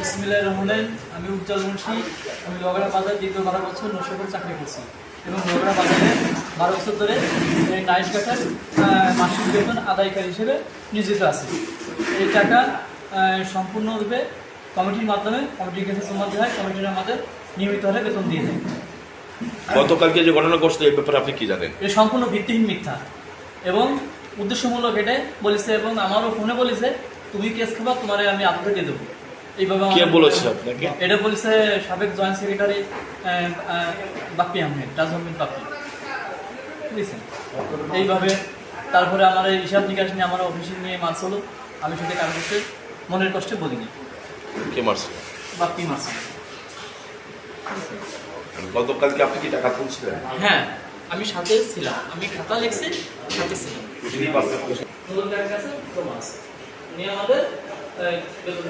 বিসমিল্লাহ রহমান আমি উজ্জ্বল মুন্সি। আমি লগড়া বাজার দীর্ঘ বারো বছর নশো করে চাকরি করছি এবং লগড়া বাজারে বারো বছর ধরে এই নাইট কাটার মাসিক বেতন আদায়কারী হিসেবে নিয়োজিত আছি। এই টাকা সম্পূর্ণরূপে কমিটির মাধ্যমে কমিটির কাছে জমা দেওয়া হয়। কমিটির আমাদের নিয়মিত হারে বেতন দিয়ে দেয়। গতকালকে যে ঘটনা ঘটছে এই ব্যাপারে আপনি কি জানেন? এটা সম্পূর্ণ ভিত্তিহীন মিথ্যা। এবং উদ্দেশ্যমূলক এটা বলেছে এবং আমারও ফোনে বলেছে তুমি কেস খাবা তোমারে আমি আদালতে দিয়ে দেবো। এইভাবে কে বলেছে আপনাকে? এটা বলেছে সাবেক জয়েন্ট সেক্রেটারি বাপ্পি আহমেদ রাজ আহমেদ বাপ্পি। বুঝছেন? এইভাবে তারপরে আমার এই হিসাব নিকাশ নিয়ে আমার অফিসে নিয়ে মাছ হলো। আমি সেটা কারও কাছে মনের কষ্টে বলিনি। কে মারছে? বাপ্পি মাছ গতকালকে আপনি কি টাকা তুলছিলেন? হ্যাঁ আমি সাথে ছিলাম। আমি খাতা লিখছি সাথে ছিলাম। টাকা আছে। উনি আমাদের আহ, বেতন